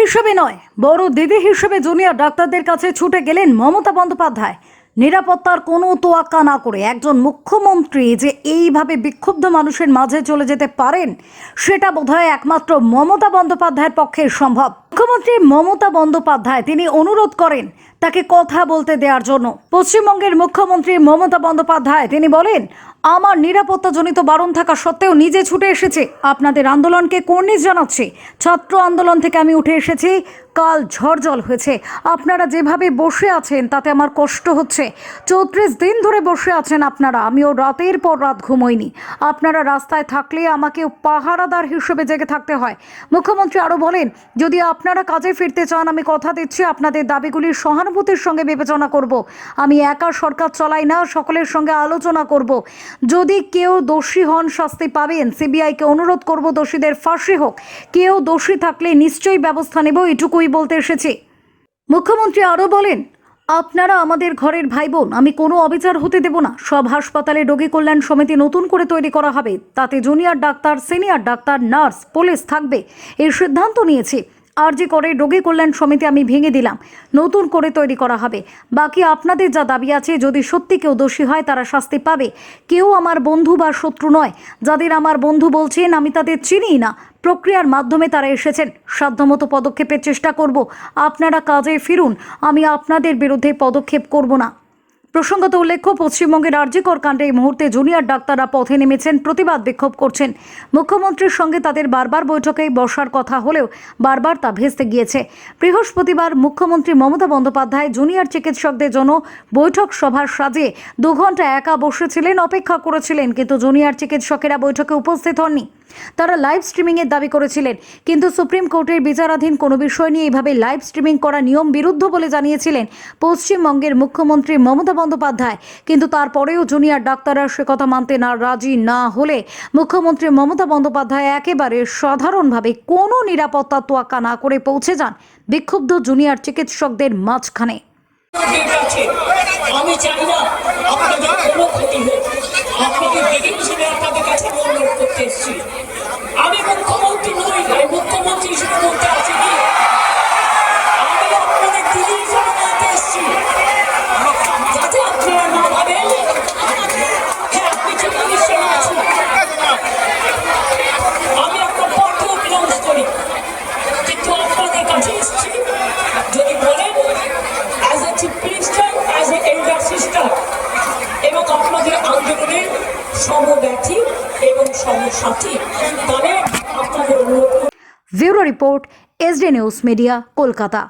হিসেবে নয়, বড় দিদি হিসেবে জুনিয়র ডাক্তারদের কাছে ছুটে গেলেন মমতা বন্দ্যোপাধ্যায়। নিরাপত্তার কোনো তোয়াক্কা না করে একজন মুখ্যমন্ত্রী যে এইভাবে বিক্ষুব্ধ মানুষের মাঝে চলে যেতে পারেন, সেটা বোধহয় একমাত্র মমতা বন্দ্যোপাধ্যায়ের পক্ষে সম্ভব। মুখ্যমন্ত্রী মমতা বন্দ্যোপাধ্যায়, তিনি অনুরোধ করেন তাকে কথা বলতে দেওয়ার জন্য। পশ্চিমবঙ্গের মুখ্যমন্ত্রী মমতা বন্দ্যোপাধ্যায়, তিনি বলেন, আমার নিরাপত্তাজনিত বারণ থাকা সত্ত্বেও নিজে ছুটে এসেছে। আপনাদের আন্দোলনকে কর্নিশ জানাচ্ছে। ছাত্র আন্দোলন থেকে আমি উঠে এসেছি। কাল ঝড় জল হয়েছে। আপনারা যেভাবে বসে আছেন, তাতে আমার কষ্ট হচ্ছে। চৌত্রিশ দিন ধরে বসে আছেন আপনারা। আমিও রাতের পর রাত ঘুমোইনি। আপনারা রাস্তায় থাকলে আমাকে পাহারাদার হিসেবে জেগে থাকতে হয়। মুখ্যমন্ত্রী আরও বলেন, যদি আপনারা কাজে ফিরতে চান, আমি কথা দিচ্ছি। আপনাদের দাবিগুলির সহানুভূতির সঙ্গে বিবেচনা করব। আমি একা সরকার চলাই না, সকলের সঙ্গে আলোচনা করব। যদি কেউ দোষী হন, শাস্তি পাবেন। সিবিআইকে অনুরোধ করব, দোষীদের ফাঁসি হোক। কেউ দোষী থাকলে নিশ্চয়ই ব্যবস্থা নেব। এটুকুই বলতে এসেছি। মুখ্যমন্ত্রী আরও বলেন, আপনারা আমাদের ঘরের ভাই বোন আমি কোনো অবিচার হতে দেব না। সব হাসপাতালে রোগী কল্যাণ সমিতি নতুন করে তৈরি করা হবে। তাতে junior doctor, senior doctor, nurse, police থাকবে। এই সিদ্ধান্ত নিয়েছি। আরজি করে রোগী কল্যাণ সমিতি আমি ভেঙে দিলাম। নতুন করে তৈরি করা হবে। বাকি আপনাদের যা দাবি আছে, যদি সত্যি কেউ দোষী হয়, তারা শাস্তি পাবে। কেউ আমার বন্ধু বা শত্রু নয়। যাদের আমার বন্ধু বলছেন, আমি তাদের চিনিই না। প্রক্রিয়ার মাধ্যমে তারা এসেছেন। সাধ্যমতো পদক্ষেপের চেষ্টা করব। আপনারা কাজে ফিরুন। আমি আপনাদের বিরুদ্ধে পদক্ষেপ করব না। প্রসঙ্গত উল্লেখ্য, পশ্চিমবঙ্গের আর্যিকর কাণ্ডে এই মুহূর্তে জুনিয়র ডাক্তাররা পথে নেমেছেন, প্রতিবাদ বিক্ষোভ করছেন। মুখ্যমন্ত্রীর সঙ্গে তাদের বারবার বৈঠকে বসার কথা হলেও বারবার তা ভেস্তে গিয়েছে। বৃহস্পতিবার মুখ্যমন্ত্রী মমতা বন্দ্যোপাধ্যায় জুনিয়র চিকিৎসকদের জন্য বৈঠক সভার সাজিয়ে দু ঘণ্টা একা বসেছিলেন, অপেক্ষা করেছিলেন, কিন্তু জুনিয়র চিকিৎসকেরা বৈঠকে উপস্থিত হননি। তারা লাইভ স্ট্রিমিংয়ের দাবি করেছিলেন। কিন্তু সুপ্রিম কোর্টের বিচারাধীন কোনো বিষয় নিয়ে এইভাবে লাইভ স্ট্রিমিং করা নিয়ম বিরুদ্ধ বলে জানিয়েছিলেন পশ্চিমবঙ্গের মুখ্যমন্ত্রী মমতা বন্দ্যোপাধ্যায়। কিন্তু তারপরেও জুনিয়র ডাক্তাররা সে কথা মানতে না রাজি না হলে মুখ্যমন্ত্রী মমতা বন্দ্যোপাধ্যায় একেবারে সাধারণভাবে কোনো নিরাপত্তা তোয়াক্কা না করে পৌঁছে যান বিক্ষুব্ধ জুনিয়র চিকিৎসকদের মাঝখানে। আমি চাই না। সিস্টার এবং আপনাদের আন্দোলনের সমব্যথী এবং সমসাথী তবে আপনাদের অনুরোধ bureau report SD news media, Kolkata.